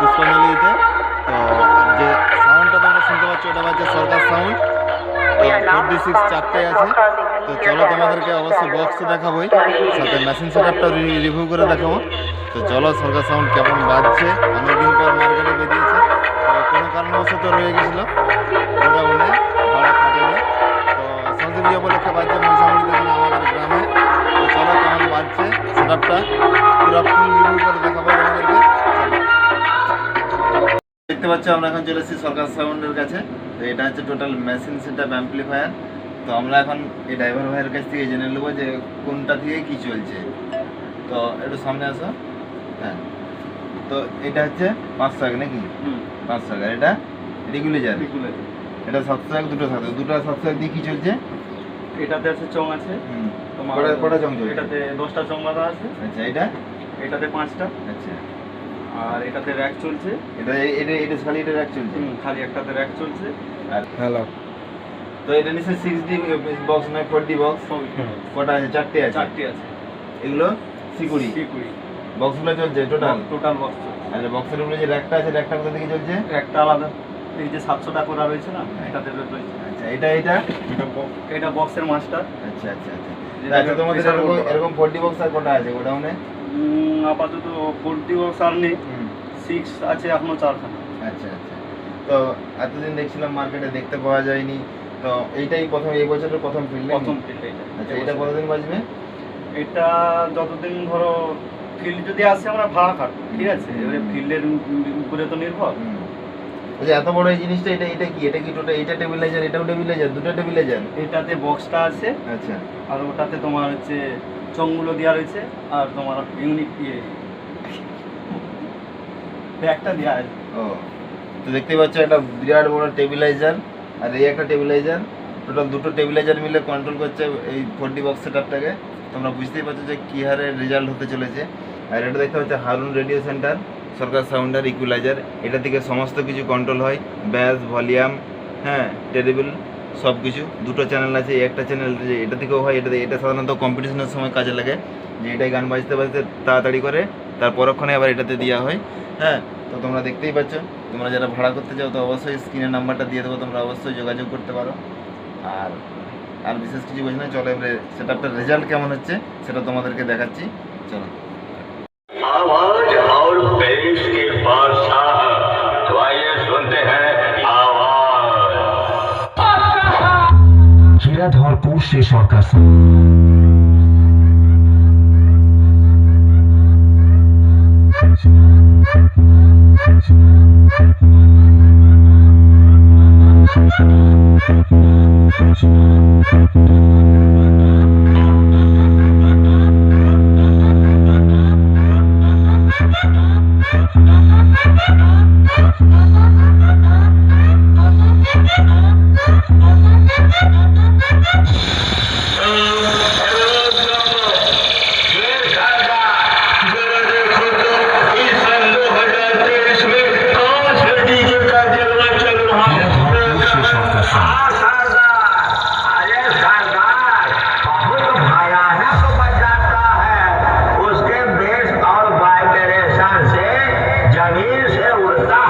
পুষ্পাঞ্জলিতে তো যে সাউন্ডটা তোমরা শুনতে পাচ্ছ ওটা হচ্ছে সরকার সাউন্ড ফোরটি সিক্স চারটে আছে। তো চলো তোমাদেরকে অবশ্যই বক্সে দেখাবোই, সাথে মেশিন সেটআপটা রিভিউ করে দেখাবো। তো চলো সরকার সাউন্ড কেমন বাজছে, অনেকদিন পর মার্কেটে বেরিয়েছে। তো কোনো তো রয়ে গেছিল গোডাউনে ভাড়া খাটেনি তো সংস্কৃতি উপলক্ষে বাজছে মহিষামুড়িতে আমাদের গ্রামে। তো চলো কেমন বাজছে সেটআপটা পুরো ফুল রিভিউ করে দেখাবো। দেখতে পাচ্ছ আমরা এখন চলে এসেছি সরকার সাউন্ডের কাছে। তো এটা হচ্ছে টোটাল মেশিন সেটআপ অ্যাম্পলিফায়ার তো আমরা এখন এই ড্রাইভার ভাইয়ের কাছ থেকে জেনে নেব যে কোনটা দিয়ে কি চলছে। তো একটু সামনে আসো। হ্যাঁ। তো এটা হচ্ছে পাঁচশো এক নাকি? পাঁচশো এক এটা রেগুলেজার এটা সাতশো এক দুটো সাতশো দুটো সাতশো এক দিয়ে কি চলছে? এটাতে আছে চং আছে। কটা জং চলছে? এটাতে দশটা চং বাঁধা আছে। আচ্ছা এটা? এটাতে পাঁচটা। আচ্ছা। আর এটাতে র্যাক চলছে। এটা এটা এটা খালি এটা রাখ চলছে? খালি একটাতে র্যাক চলছে। আর হ্যালো তো এটা নিশ্চয়ই সিক্স ডি বক্স নয় ফোর ডি বক্স কটা আছে? চারটে আছে? চারটি আছে। এগুলো সিকুড়ি? সিকুড়ি। বক্সগুলো চলছে টোটাল টোটাল বক্স আর বক্সের উপরে যে র্যাকটা আছে র্যাকটা কোথা থেকে চলছে? একটা আলাদা। এই যে সাতশো টাকা করা রয়েছে না এটাতে রয়েছে। আচ্ছা এটা এটা? এটা বক্সের মাস্টার আচ্ছা আচ্ছা আচ্ছা। আচ্ছা তোমাদের এরকম। এরকম ফোরটি বক্স আর কটা আছে গোডাউনে? আপাতত আর নেই। সিক্স আছে এখনও চারখানা। আচ্ছা আচ্ছা। তো এতদিন দেখছিলাম মার্কেটে দেখতে পাওয়া যায়নি। তো এইটাই প্রথম এই বছরের প্রথম ফিল্ড প্রথম ফিল্ড এটা আচ্ছা এটা কতদিন বাজবে এটা যতদিন ধরো ফিল্ড যদি আসে আমরা ভাড়া কাটবো ঠিক আছে? এবারে ফিল্ডের উপরে তো নির্ভর। আচ্ছা এত বড় এই জিনিসটা এটা এটা কি? এটা কি টোটাল এটা টেবিলাইজার এটাও টেবিলাইজার দুটো টেবিলাইজার এটাতে বক্সটা আছে। আচ্ছা। আর ওটাতে তোমার হচ্ছে চংগুলো দেওয়া রয়েছে আর তোমার ইউনিক ইয়ে। ব্যাগটা দেওয়া আছে। ও, তো দেখতে পাচ্ছ একটা বিরাট বড় টেবিলাইজার আর এই একটা টেবিলাইজার। টোটাল দুটো টেবিলাইজার মিলে কন্ট্রোল করছে এই ফোরটি বক্স সেটআপটাকে তোমরা বুঝতেই পারছ যে কী হারে রেজাল্ট হতে চলেছে। আর এটা দেখতে পাচ্ছ Harun radio centre Sarkar sounder equaliser এটা থেকে সমস্ত কিছু কন্ট্রোল হয়। ব্যাস ভলিউম হ্যাঁ টেরিবল সব কিছু দুটো চ্যানেল আছে এই একটা চ্যানেল এটা থেকেও হয় এটা এটা সাধারণত কম্পিটিশনের সময় কাজে লাগে যে এটাই গান বাজতে বাজতে তাড়াতাড়ি করে তার পরক্ষণে আবার এটাতে দেওয়া হয় হ্যাঁ তো তোমরা দেখতেই পাচ্ছ তোমরা যারা ভাড়া করতে চাও তো অবশ্যই স্ক্রিনের নাম্বারটা দিয়ে দেবো তোমরা অবশ্যই যোগাযোগ করতে পারো আর আর বিশেষ কিছু বলছি না চলো এবারে সেটআপটার রেজাল্ট কেমন হচ্ছে সেটা তোমাদেরকে দেখাচ্ছি চলো आवाज और पेश के बादशाह तो आइए सुनते हैं হীরাধরপুর সে সরকার হীরাধরপুর cantar.